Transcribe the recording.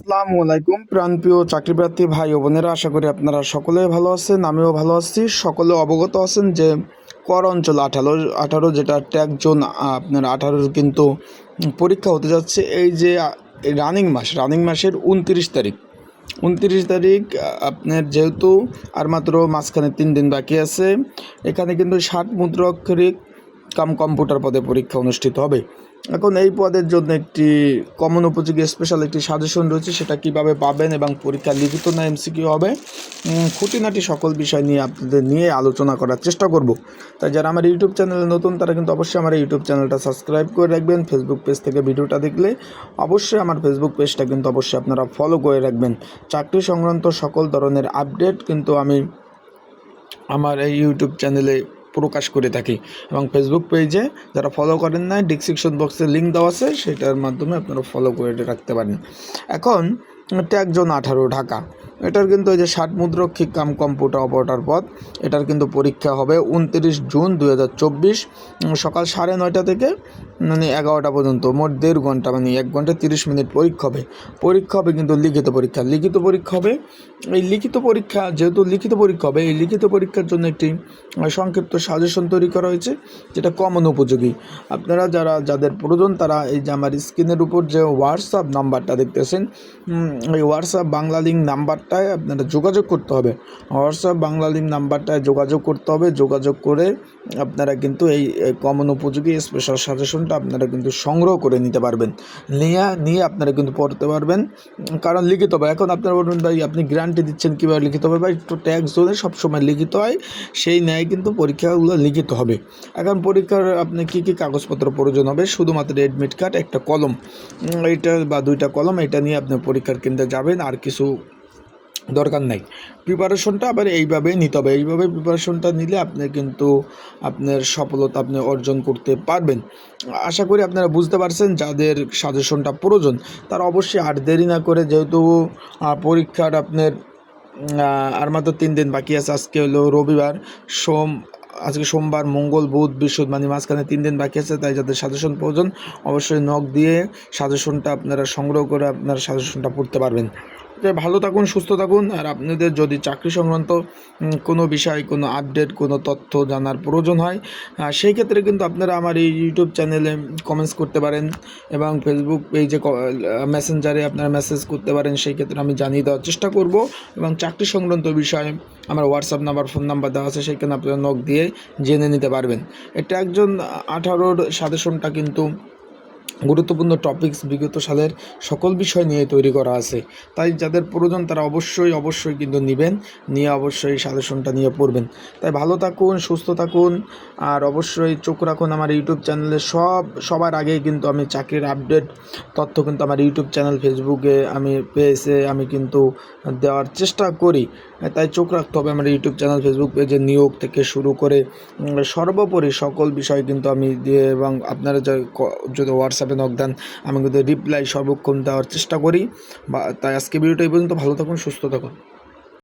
আসসালামু আলাইকুম, প্রাণপ্রিয় চাকরিপ্রার্থী ভাই ও বোনেরা, আশা করি আপনারা সকলে ভালো আছেন, আমিও ভালো আছি। সকলে অবগত আছেন যে কর অঞ্চল আঠারো আঠারো যেটা ট্যাগ জোন আপনার আঠারোর কিন্তু পরীক্ষা হতে যাচ্ছে। এই যে রানিং মাস, রানিং মাসের উনত্রিশ তারিখ উনত্রিশ তারিখ আপনার যেহেতু আর মাত্র মাঝখানে তিন দিন বাকি আছে, এখানে কিন্তু ষাট মুদ্রাক্ষরিক কাম কম্পিউটার পদে পরীক্ষা অনুষ্ঠিত হবে। এখন এই পদের জন্য একটি কমন উপযোগী স্পেশাল একটি সাজেশন রয়েছে, সেটা কীভাবে পাবেন এবং পরীক্ষা লিখিত না এমসিকিউ হবে? খুঁটিনাটি সকল বিষয় নিয়ে আপনাদের নিয়ে আলোচনা করার চেষ্টা করব। তাই যারা আমার ইউটিউব চ্যানেলে নতুন, তারা কিন্তু অবশ্যই আমার ইউটিউব চ্যানেলটা সাবস্ক্রাইব করে রাখবেন। ফেসবুক পেজ থেকে ভিডিওটা দেখলে অবশ্যই আমার ফেসবুক পেজটা কিন্তু অবশ্যই আপনারা ফলো করে রাখবেন। চাকরি সংক্রান্ত সকল ধরনের আপডেট কিন্তু আমি আমার এই ইউটিউব চ্যানেলে প্রকাশ করে থাকি। এবং ফেসবুক পেজে যারা ফলো করেন না ডিসক্রিপশন বক্সে লিঙ্ক দেওয়া আছে, সেটার মাধ্যমে আপনারা ফলো করে রাখতে পারেন। এখন ট্যাগ জোন আঠারো, ঢাকা। এটার কিন্তু ওই যে ষাট মুদ্রক্ষিক কাম কম্পিউটার অপারেটর পদ, এটার কিন্তু পরীক্ষা হবে উনত্রিশ জুন দু হাজার চব্বিশ সকাল সাড়ে নয়টা থেকে মানে এগারোটা পর্যন্ত। মোট দেড় ঘণ্টা মানে এক ঘণ্টা তিরিশ মিনিট পরীক্ষা হবে। পরীক্ষা হবে কিন্তু লিখিত পরীক্ষা। লিখিত পরীক্ষা হবে এই লিখিত পরীক্ষা, যেহেতু লিখিত পরীক্ষা হবে, এই লিখিত পরীক্ষার জন্য একটি সংক্ষিপ্ত সাজেশন তৈরি করা হয়েছে, যেটা কমন উপযোগী। আপনারা যারা, যাদের প্রয়োজন, তারা এই যে আমার স্ক্রিনের উপর যে হোয়াটসঅ্যাপ নাম্বারটা দেখতেছেন এই হোয়াটসঅ্যাপ বাংলা লিঙ্ক নাম্বারটায় আপনারা যোগাযোগ করতে হবে। হোয়াটসঅ্যাপ বাংলা লিঙ্ক নাম্বারটায় যোগাযোগ করতে হবে, যোগাযোগ করে আপনারা কিন্তু এই কমন উপযোগী স্পেশাল সাজেশনটা আপনারা কিন্তু সংগ্রহ করে নিতে পারবেন। নিয়ে নিয়ে আপনারা কিন্তু পড়তে পারবেন। কারণ লিখিত হবে। এখন আপনারা বলবেন, ভাই, আপনি গ্যারান্টি দিচ্ছেন কীভাবে লিখিত হবে? বা একটু ট্যাক্স জোনে সবসময় লিখিত হয়, সেই ন্যায় কিন্তু পরীক্ষাগুলো লিখিত হবে। এখন পরীক্ষার আপনি কী কী কাগজপত্র প্রয়োজন হবে? শুধুমাত্র এডমিট কার্ড একটা কলম। এইটা বা দুইটা কলম, এটা নিয়ে আপনি পরীক্ষার কেন্দ্রে যাবেন, আর কিছু দরকার নাই। প্রিপারেশনটা আবার এইভাবে নিতে হবে। এইভাবে প্রিপারেশনটা নিলে আপনি কিন্তু আপনার সফলতা আপনি অর্জন করতে পারবেন। আশা করি আপনারা বুঝতে পারছেন যাদের সাজেশনটা প্রয়োজন, তারা অবশ্যই আর দেরি না করে যেহেতু পরীক্ষার আপনার আর মাত্র তিন দিন বাকি আছে। আজকে হলো রবিবার, সোম, আজকে সোমবার, মঙ্গল, বুধ, বৃহস্পতি মানে মাঝখানে তিন দিন বাকি আছে, তাই যাদের সাজেশন প্রয়োজন, অবশ্যই নখ দিয়ে সাজেশনটা আপনারা সংগ্রহ করে আপনারা সাজেশনটা পড়তে পারবেন। যে ভালো থাকুন, সুস্থ থাকুন। আর আপনাদের যদি চাকরি সংক্রান্ত কোনো বিষয়, কোনো আপডেট কোনো তথ্য জানার প্রয়োজন হয় সেই ক্ষেত্রে কিন্তু আপনারা আমার এই ইউটিউব চ্যানেলে কমেন্টস করতে পারেন এবং ফেসবুক পেজে মেসেঞ্জারে আপনারা মেসেজ করতে পারেন, সেই ক্ষেত্রে আমি জানিয়ে দেওয়ার চেষ্টা করব। এবং চাকরি সংক্রান্ত বিষয়ে আমার হোয়াটসঅ্যাপ নাম্বার ফোন নাম্বার দেওয়া আছে সেইখানে আপনারা নখ দিয়ে জেনে নিতে পারবেন। এটা একজন আঠারোর সাজেশনটা কিন্তু গুরুত্বপূর্ণ টপিকস বিগত সালের সকল বিষয় নিয়ে তৈরি করা আছে। তাই যাদের প্রয়োজন তারা অবশ্যই অবশ্যই কিন্তু নেবেন, নিয়ে অবশ্যই সাজেশনটা নিয়ে পড়বেন। তাই ভালো থাকুন, সুস্থ থাকুন, আর অবশ্যই চোখ রাখুন আমার ইউটিউব চ্যানেলে সব, সবার আগেই কিন্তু আমি চাকরির আপডেট তথ্য কিন্তু আমার ইউটিউব চ্যানেল ফেসবুকে আমি পেজে আমি কিন্তু দেওয়ার চেষ্টা করি। তাই চোখ রাখতে হবে আমার ইউটিউব চ্যানেল ফেসবুক পেজে নিয়োগ থেকে শুরু করে সর্বোপরি সকল বিষয় কিন্তু আমি দিয়ে এবং আপনারা যদি হোয়াটসঅ্যাপে নক দেন আমি কিন্তু রিপ্লাই সর্বক্ষণ দেওয়ার চেষ্টা করি। বা তাই আজকে ভিডিওটা এই পর্যন্ত, ভালো থাকুন, সুস্থ থাকুন।